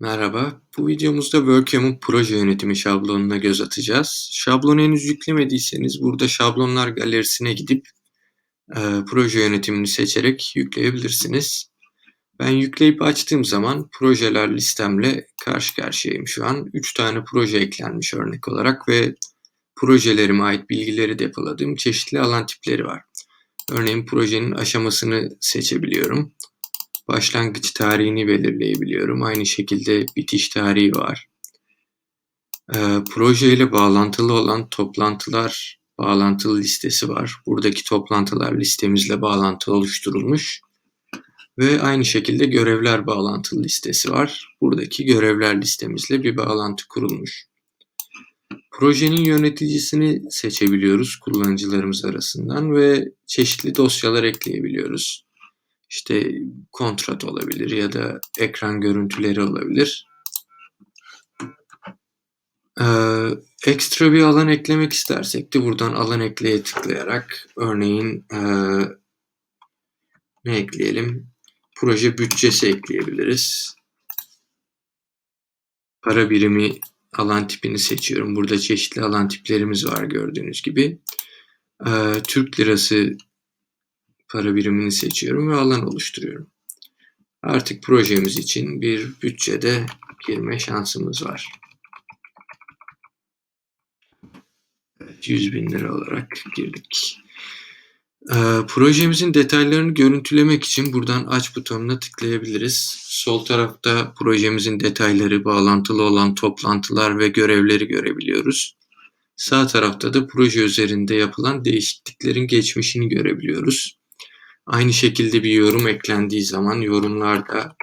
Merhaba, bu videomuzda Workm'un proje yönetimi şablonuna göz atacağız. Şablonu henüz yüklemediyseniz burada şablonlar galerisine gidip e, proje yönetimini seçerek yükleyebilirsiniz. Ben yükleyip açtığım zaman projeler listemle karşı karşıyayım şu an. 3 tane proje eklenmiş örnek olarak ve projelerime ait bilgileri depoladığım çeşitli alan tipleri var. Örneğin projenin aşamasını seçebiliyorum başlangıç tarihini belirleyebiliyorum. Aynı şekilde bitiş tarihi var. E, proje ile bağlantılı olan toplantılar bağlantılı listesi var. Buradaki toplantılar listemizle bağlantı oluşturulmuş. Ve aynı şekilde görevler bağlantılı listesi var. Buradaki görevler listemizle bir bağlantı kurulmuş. Projenin yöneticisini seçebiliyoruz kullanıcılarımız arasından ve çeşitli dosyalar ekleyebiliyoruz işte kontrat olabilir ya da ekran görüntüleri olabilir. Ee, ekstra bir alan eklemek istersek de buradan alan ekleye tıklayarak örneğin e, ne ekleyelim? Proje bütçesi ekleyebiliriz. Para birimi alan tipini seçiyorum. Burada çeşitli alan tiplerimiz var gördüğünüz gibi. Ee, Türk lirası para birimini seçiyorum ve alan oluşturuyorum. Artık projemiz için bir bütçede girme şansımız var. Evet, 100 bin lira olarak girdik. Ee, projemizin detaylarını görüntülemek için buradan aç butonuna tıklayabiliriz. Sol tarafta projemizin detayları, bağlantılı olan toplantılar ve görevleri görebiliyoruz. Sağ tarafta da proje üzerinde yapılan değişikliklerin geçmişini görebiliyoruz. Aynı şekilde bir yorum eklendiği zaman yorumlar da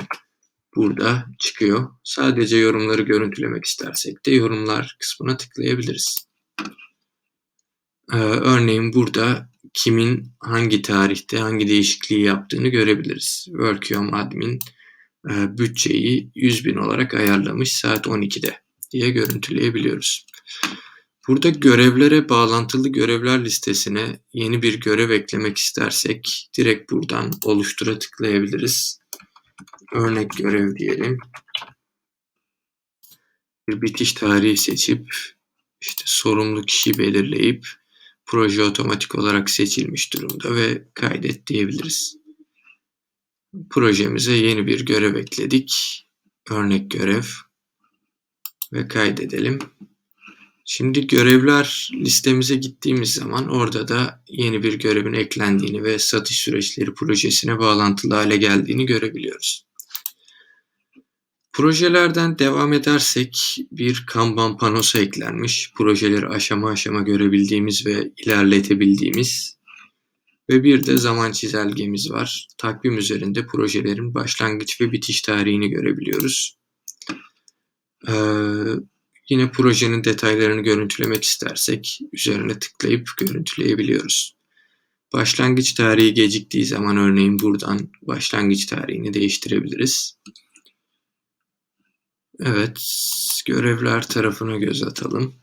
burada çıkıyor. Sadece yorumları görüntülemek istersek de yorumlar kısmına tıklayabiliriz. Ee, örneğin burada kimin hangi tarihte hangi değişikliği yaptığını görebiliriz. Workium admin e, bütçeyi 100 bin olarak ayarlamış saat 12'de diye görüntüleyebiliyoruz. Burada görevlere bağlantılı görevler listesine yeni bir görev eklemek istersek direkt buradan oluştura tıklayabiliriz. Örnek görev diyelim. Bir bitiş tarihi seçip işte sorumlu kişi belirleyip proje otomatik olarak seçilmiş durumda ve kaydet diyebiliriz. Projemize yeni bir görev ekledik. Örnek görev ve kaydedelim. Şimdi görevler listemize gittiğimiz zaman orada da yeni bir görevin eklendiğini ve satış süreçleri projesine bağlantılı hale geldiğini görebiliyoruz. Projelerden devam edersek bir Kanban panosu eklenmiş. Projeleri aşama aşama görebildiğimiz ve ilerletebildiğimiz ve bir de zaman çizelgemiz var. Takvim üzerinde projelerin başlangıç ve bitiş tarihini görebiliyoruz. Ee, Yine projenin detaylarını görüntülemek istersek üzerine tıklayıp görüntüleyebiliyoruz. Başlangıç tarihi geciktiği zaman örneğin buradan başlangıç tarihini değiştirebiliriz. Evet, görevler tarafına göz atalım.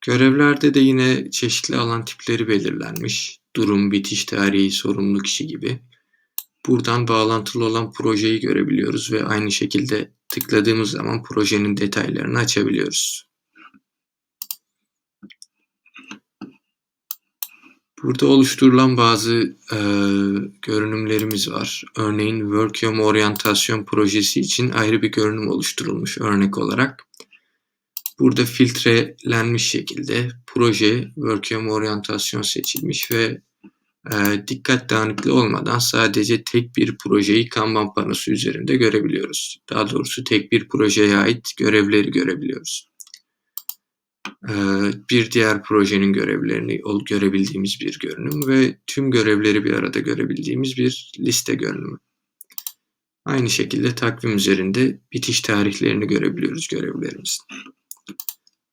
Görevlerde de yine çeşitli alan tipleri belirlenmiş. Durum, bitiş tarihi, sorumlu kişi gibi. Buradan bağlantılı olan projeyi görebiliyoruz ve aynı şekilde tıkladığımız zaman projenin detaylarını açabiliyoruz. Burada oluşturulan bazı e, görünümlerimiz var. Örneğin Workium oryantasyon projesi için ayrı bir görünüm oluşturulmuş örnek olarak. Burada filtrelenmiş şekilde proje Workium oryantasyon seçilmiş ve e, dikkat dağınıklığı olmadan sadece tek bir projeyi Kanban panosu üzerinde görebiliyoruz. Daha doğrusu tek bir projeye ait görevleri görebiliyoruz. E, bir diğer projenin görevlerini görebildiğimiz bir görünüm ve tüm görevleri bir arada görebildiğimiz bir liste görünümü. Aynı şekilde takvim üzerinde bitiş tarihlerini görebiliyoruz görevlerimizin.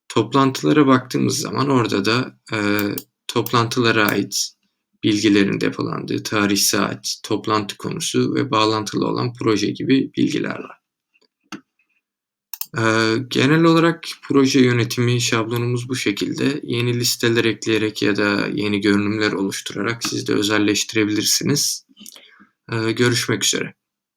Toplantılara baktığımız zaman orada da e, toplantılara ait bilgilerin depolandığı tarih, saat, toplantı konusu ve bağlantılı olan proje gibi bilgiler var. Ee, genel olarak proje yönetimi şablonumuz bu şekilde. Yeni listeler ekleyerek ya da yeni görünümler oluşturarak siz de özelleştirebilirsiniz. Ee, görüşmek üzere.